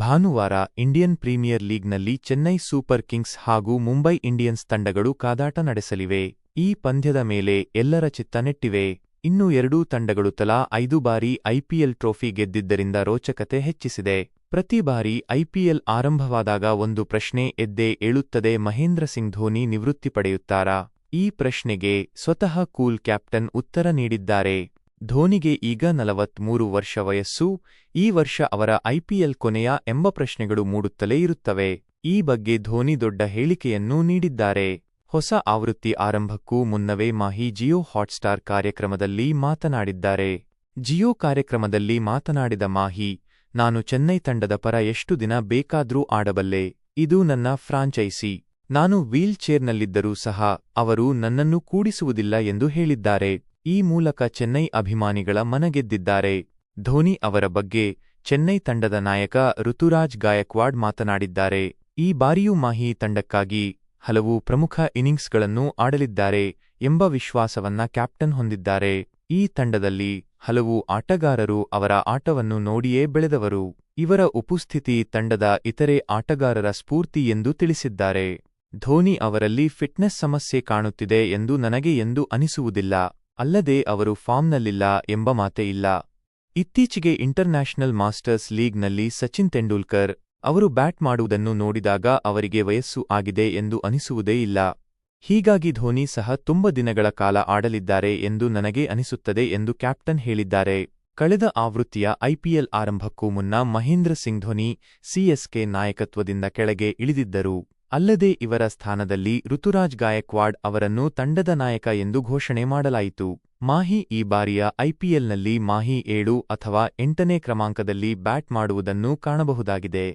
ಭಾನುವಾರ Indian premier ಲೀಗ್ನಲ್ಲಿ Chennai super kings ಹಾಗೂ ಮುಂಬೈ ಇಂಡಿಯನ್ಸ್ ತಂಡಗಳು ಕಾದಾಟ ನಡೆಸಲಿವೆ. ಈ ಪಂದ್ಯದ ಮೇಲೆ ಎಲ್ಲರ ಚಿತ್ತ ನೆಟ್ಟಿವೆ. ಇನ್ನು ಎರಡೂ ತಂಡಗಳು ತಲಾ ಐದು ಬಾರಿ ಐಪಿಎಲ್ ಟ್ರೋಫಿ ಗೆದ್ದಿದ್ದರಿಂದ ರೋಚಕತೆ ಹೆಚ್ಚಿಸಿದೆ. ಪ್ರತಿ ಬಾರಿ ಐಪಿಎಲ್ ಆರಂಭವಾದಾಗ ಒಂದು ಪ್ರಶ್ನೆ ಎದ್ದೇ ಏಳುತ್ತದೆ, ಮಹೇಂದ್ರ ಸಿಂಗ್ ಧೋನಿ ನಿವೃತ್ತಿ ಪಡೆಯುತ್ತಾರಾ? ಈ ಪ್ರಶ್ನೆಗೆ ಸ್ವತಃ ಕೂಲ್ ಕ್ಯಾಪ್ಟನ್ ಉತ್ತರ ನೀಡಿದ್ದಾರೆ. ಧೋನಿಗೆ ಈಗ ನಲವತ್ಮೂರು ವರ್ಷ ವಯಸ್ಸು, ಈ ವರ್ಷ ಅವರ ಐಪಿಎಲ್ ಕೊನೆಯ ಎಂಬ ಪ್ರಶ್ನೆಗಳು ಮೂಡುತ್ತಲೇ ಇರುತ್ತವೆ. ಈ ಬಗ್ಗೆ ಧೋನಿ ದೊಡ್ಡ ಹೇಳಿಕೆಯನ್ನೂ ನೀಡಿದ್ದಾರೆ. ಹೊಸ ಆವೃತ್ತಿ ಆರಂಭಕ್ಕೂ ಮುನ್ನವೇ ಮಾಹಿ ಜಿಯೋ ಹಾಟ್ಸ್ಟಾರ್ ಕಾರ್ಯಕ್ರಮದಲ್ಲಿ ಮಾತನಾಡಿದ್ದಾರೆ. ಜಿಯೋ ಕಾರ್ಯಕ್ರಮದಲ್ಲಿ ಮಾತನಾಡಿದ ಮಾಹಿ, ನಾನು ಚೆನ್ನೈ ತಂಡದ ಪರ ಎಷ್ಟು ದಿನ ಬೇಕಾದ್ರೂ ಆಡಬಲ್ಲೆ. ಇದು ನನ್ನ ಫ್ರಾಂಚೈಸಿ. ನಾನು ವೀಲ್ ಚೇರ್ನಲ್ಲಿದ್ದರೂ ಸಹ ಅವರು ನನ್ನನ್ನು ಕೂಡಿಸುವುದಿಲ್ಲ ಎಂದು ಹೇಳಿದ್ದಾರೆ. ಈ ಮೂಲಕ ಚೆನ್ನೈ ಅಭಿಮಾನಿಗಳ ಮನಗೆದ್ದಿದ್ದಾರೆ. ಧೋನಿ ಅವರ ಬಗ್ಗೆ ಚೆನ್ನೈ ತಂಡದ ನಾಯಕ ಋತುರಾಜ್ ಗಾಯಕ್ವಾಡ್ ಮಾತನಾಡಿದ್ದಾರೆ. ಈ ಬಾರಿಯೂ ಮಾಹಿ ತಂಡಕ್ಕಾಗಿ ಹಲವು ಪ್ರಮುಖ ಇನ್ನಿಂಗ್ಸ್ಗಳನ್ನು ಆಡಲಿದ್ದಾರೆ ಎಂಬ ವಿಶ್ವಾಸವನ್ನ ಕ್ಯಾಪ್ಟನ್ ಹೊಂದಿದ್ದಾರೆ. ಈ ತಂಡದಲ್ಲಿ ಹಲವು ಆಟಗಾರರು ಅವರ ಆಟವನ್ನು ನೋಡಿಯೇ ಬೆಳೆದವರು. ಇವರ ಉಪಸ್ಥಿತಿ ತಂಡದ ಇತರೆ ಆಟಗಾರರ ಸ್ಫೂರ್ತಿ ಎಂದು ತಿಳಿಸಿದ್ದಾರೆ. ಧೋನಿ ಅವರಲ್ಲಿ ಫಿಟ್ನೆಸ್ ಸಮಸ್ಯೆ ಕಾಣುತ್ತಿದೆ ಎಂದು ನನಗೆ ಎಂದು ಅನಿಸುವುದಿಲ್ಲ. ಅಲ್ಲದೆ ಅವರು ಫಾರ್ಮ್ನಲ್ಲಿಲ್ಲ ಎಂಬ ಮಾತೇ ಇಲ್ಲ. ಇತ್ತೀಚೆಗೆ ಇಂಟರ್ನ್ಯಾಷನಲ್ ಮಾಸ್ಟರ್ಸ್ ಲೀಗ್ನಲ್ಲಿ ಸಚಿನ್ ತೆಂಡೂಲ್ಕರ್ ಅವರು ಬ್ಯಾಟ್ ಮಾಡುವುದನ್ನು ನೋಡಿದಾಗ ಅವರಿಗೆ ವಯಸ್ಸು ಆಗಿದೆ ಎಂದು ಅನಿಸುವುದೇ ಇಲ್ಲ. ಹೀಗಾಗಿ ಧೋನಿ ಸಹ ತುಂಬ ದಿನಗಳ ಕಾಲ ಆಡಲಿದ್ದಾರೆ ಎಂದು ನನಗೆ ಅನಿಸುತ್ತದೆ ಎಂದು ಕ್ಯಾಪ್ಟನ್ ಹೇಳಿದ್ದಾರೆ. ಕಳೆದ ಆವೃತ್ತಿಯ ಐಪಿಎಲ್ ಆರಂಭಕ್ಕೂ ಮುನ್ನ ಮಹೇಂದ್ರ ಸಿಂಗ್ ಧೋನಿ ಸಿಎಸ್ಕೆ ನಾಯಕತ್ವದಿಂದ ಕೆಳಗೆ ಇಳಿದಿದ್ದರು. ಅಲ್ಲದೆ ಇವರ ಸ್ಥಾನದಲ್ಲಿ ಋತುರಾಜ್ ಗಾಯಕ್ವಾಡ್ ಅವರನ್ನು ತಂಡದ ನಾಯಕ ಎಂದು ಘೋಷಣೆ ಮಾಡಲಾಯಿತು. ಮಾಹಿ ಈ ಬಾರಿಯ ಐಪಿಎಲ್ನಲ್ಲಿ ಮಾಹಿ ಏಳು ಅಥವಾ ಎಂಟನೇ ಕ್ರಮಾಂಕದಲ್ಲಿ ಬ್ಯಾಟ್ ಮಾಡುವುದನ್ನು ಕಾಣಬಹುದಾಗಿದೆ.